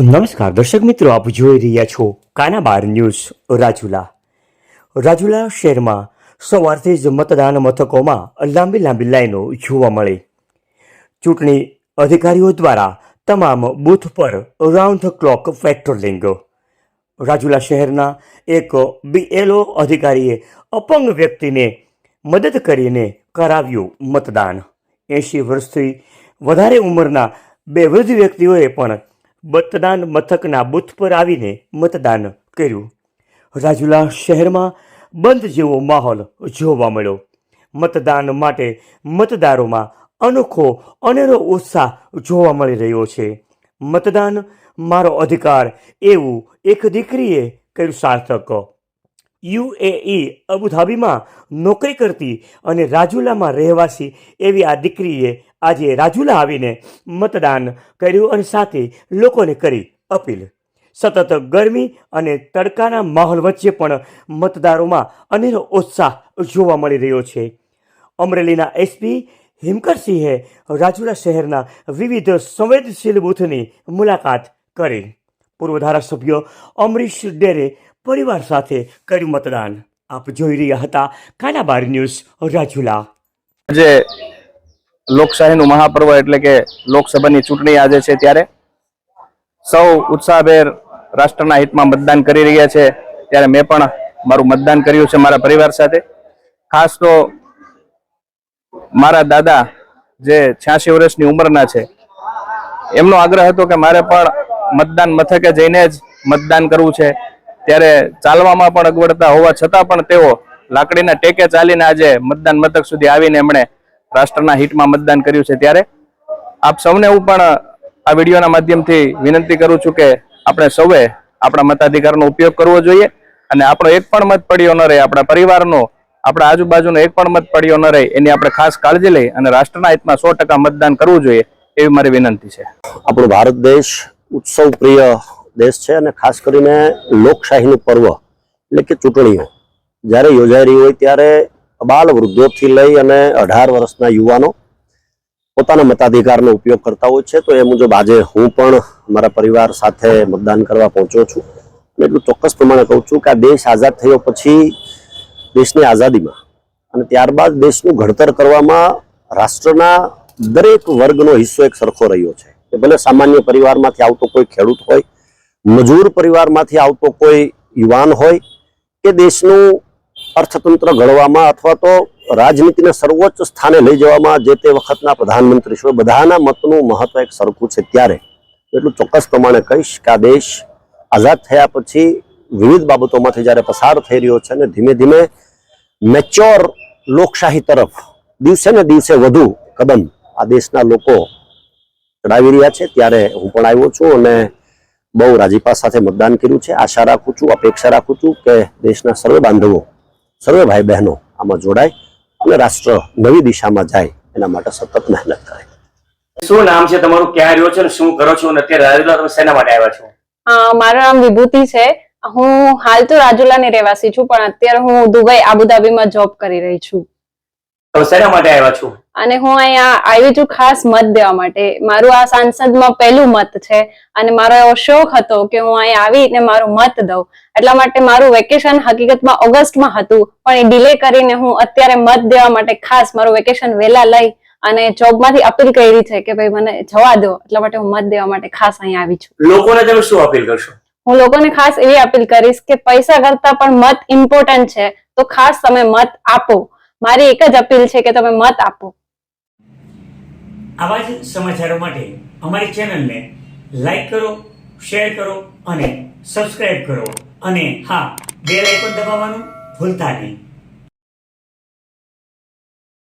નમસ્કાર, દર્શક મિત્રો, આપ જોઈ રહ્યા છો કાના બાર ન્યૂઝ, રાજુલા. રાજુલા શહેરમાં સવારથી જ મતદાન મથકોમાં લાંબી લાંબી લાઈનો જોવા મળે. ચૂંટણી અધિકારીઓ દ્વારા તમામ બૂથ પર round the clock patrolling Rajula શહેરના એક બીએલઓ અધિકારીએ અપંગ વ્યક્તિને મદદ કરીને કરાવ્યું મતદાન. એંશી વર્ષથી વધારે ઉંમરના બે વૃદ્ધ વ્યક્તિઓએ પણ મતદાન મથકના બૂથ પર આવીને મતદાન કર્યું. રાજુલા શહેરમાં બંધ જેવો માહોલ જોવા મળ્યો. મતદાન માટે મતદારોમાં અનોખો અનેરો ઉત્સાહ જોવા મળી રહ્યો છે. મતદાન મારો અધિકાર એવું એક દીકરીએ કર્યું સાર્થક. યુએઈ અબુધાબીમાં નોકરી કરતી અને રાજુલામાં રહેવાસી એવી આ દીકરીએ આજે રાજુલા આવીને મતદાન કર્યું અને સાથે લોકોને કરી અપીલ. સતત ગરમી અને તડકાના માહોલ વચ્ચે પણ મતદારોમાં અનેરો ઉત્સાહ જોવા મળી રહ્યો છે. અમરેલીના એસપી હિમકરસિંહે રાજુલા શહેરના વિવિધ સંવેદનશીલ બૂથની મુલાકાત કરી. પૂર્વ ધારાસભ્ય અમરીશ ડેરે પરિવાર સાથે કર્યું મતદાન. આપ જોઈ રહ્યા હતા કાનાબાર ન્યૂઝ, રાજુલા. આજે લોકશાહીનું મહાપર્વ એટલે કે લોકસભાની ચૂંટણી આજે છે ત્યારે. સૌ ઉત્સાહભેર રાષ્ટ્રના હિતમાં મતદાન કરી રહ્યા છે. ત્યારે મેં પણ મારું મતદાન કર્યું છે મારા પરિવાર સાથે. ખાસ તો મારા દાદા જે છ્યાસી વર્ષની ઉંમરના છે, એમનો આગ્રહ હતો કે મારે પણ મતદાન મથકે જઈને જ મતદાન કરવું છે. ત્યારે ચાલવામાં પણ અગવડતા હોવા છતાં પણ તેઓ લાકડીના ટેકે ચાલીને આજે મતદાન મથક સુધી આવીને એમણે રાષ્ટ્રના હિતમાં મતદાન કર્યું છે. ત્યારે આપ સૌને હું પણ આ વિડીયોના માધ્યમથી વિનંતી કરું છું કે આપણે સૌએ આપણા મતાધિકારનો ઉપયોગ કરવો જોઈએ અને આપણો એક પણ મત પડ્યો ન રહે, આપણા પરિવારનો, આપણા આજુબાજુનો એક પણ મત પડ્યો ન રહે, એની આપણે ખાસ કાળજી લઈ અને રાષ્ટ્રના હિતમાં સો મતદાન કરવું જોઈએ એવી મારી વિનંતી છે. આપણો ભારત દેશ ઉત્સવ પ્રિય દેશ છે અને ખાસ કરીને લોકશાહીનું પર્વ, એટલે કે ચૂંટણીઓ. જ્યારે યોજાઈ રહી હોય ત્યારે બાલ વૃદ્ધોથી લઈ અને અઢાર વર્ષના યુવાનો પોતાના મતાધિકારનો ઉપયોગ કરતા હોય છે. તો એ મુજબ આજે હું પણ મારા પરિવાર સાથે મતદાન કરવા પહોંચ્યો છું. એટલું ચોક્કસ પ્રમાણે કહું છું કે આ દેશ આઝાદ થયો પછી દેશની આઝાદીમાં અને ત્યારબાદ દેશનું ઘડતર કરવામાં રાષ્ટ્રના દરેક વર્ગનો હિસ્સો એક સરખો રહ્યો છે. ભલે સામાન્ય પરિવારમાંથી આવતો કોઈ ખેડૂત હોય મજૂર પરિવારમાંથી આવતો કોઈ યુવાન હોય કે દેશનું અર્થતંત્ર ઘડવામાં અથવા તો રાજનીતિને સર્વોચ્ચ સ્થાને લઈ જવામાં જે તે વખતના પ્રધાનમંત્રી છે બધાના મતનું મહત્વ એક સરખું છે ત્યારે. એટલું ચોક્કસ પ્રમાણે કહીશ કે આ દેશ આઝાદ થયા પછી વિવિધ બાબતોમાંથી જ્યારે પસાર થઈ રહ્યો છે અને ધીમે ધીમે મેચ્યોર લોકશાહી તરફ દિવસે ને દિવસે વધુ કદમ આ દેશના લોકો ચડાવી રહ્યા છે, ત્યારે હું પણ આવ્યો છું અને બહુ રાજીપા સાથે મતદાન કર્યું છે. આશા રાખું છું અપેક્ષા રાખું છું કે દેશના સર્વે બાંધવો સર્વે ભાઈ બહેનો આમાં જોડાય અને રાષ્ટ્ર નવી દિશામાં જાય એના માટે સતત મહેનત કરે. શું નામ છે તમારું? ક્યાં રહ્યો છે અને શું કરો છો? અને અત્યારે રાજુલા તમે શેના માટે આવ્યા છો? મારું નામ વિભૂતિ છે. હું હાલ તો રાજુલાની રહેવાસી છું પણ અત્યારે હું દુબઈ આબુધાબીમાં જોબ કરી રહી છું. તમે શેના માટે આવ્યા છો? અને હું અહીંયા આવી છું ખાસ મત દેવા માટે. મારું આ સાંસદમાં પહેલું મત છે અને મારો એવો શોખ હતો કે હું અહીંયા આવીને મારું મત દઉં. એટલા માટે મારું વેકેશન હકીકતમાં ઓગસ્ટમાં હતું પણ એ ડિલે કરીને હું અત્યારે મત દેવા માટે ખાસ મારું વેકેશન વહેલા લઈ અને જોબમાંથી અપીલ કરી છે કે ભાઈ મને જવા દો. એટલા માટે હું મત દેવા માટે ખાસ અહીંયા આવી છું. લોકોને તમે શું અપીલ કરશો? હું લોકોને ખાસ એવી અપીલ કરીશ કે પૈસા કરતા પણ મત ઇમ્પોર્ટન્ટ છે. તો ખાસ તમે મત આપો. મારી એક જ અપીલ છે કે તમે મત આપો. આવા જ સમાચારો માટે અમારી ચેનલને લાઈક કરો, શેર કરો અને સબસ્ક્રાઇબ કરો. અને હા, બેલ આઇકોન દબાવવાનું ભૂલતા નહીં.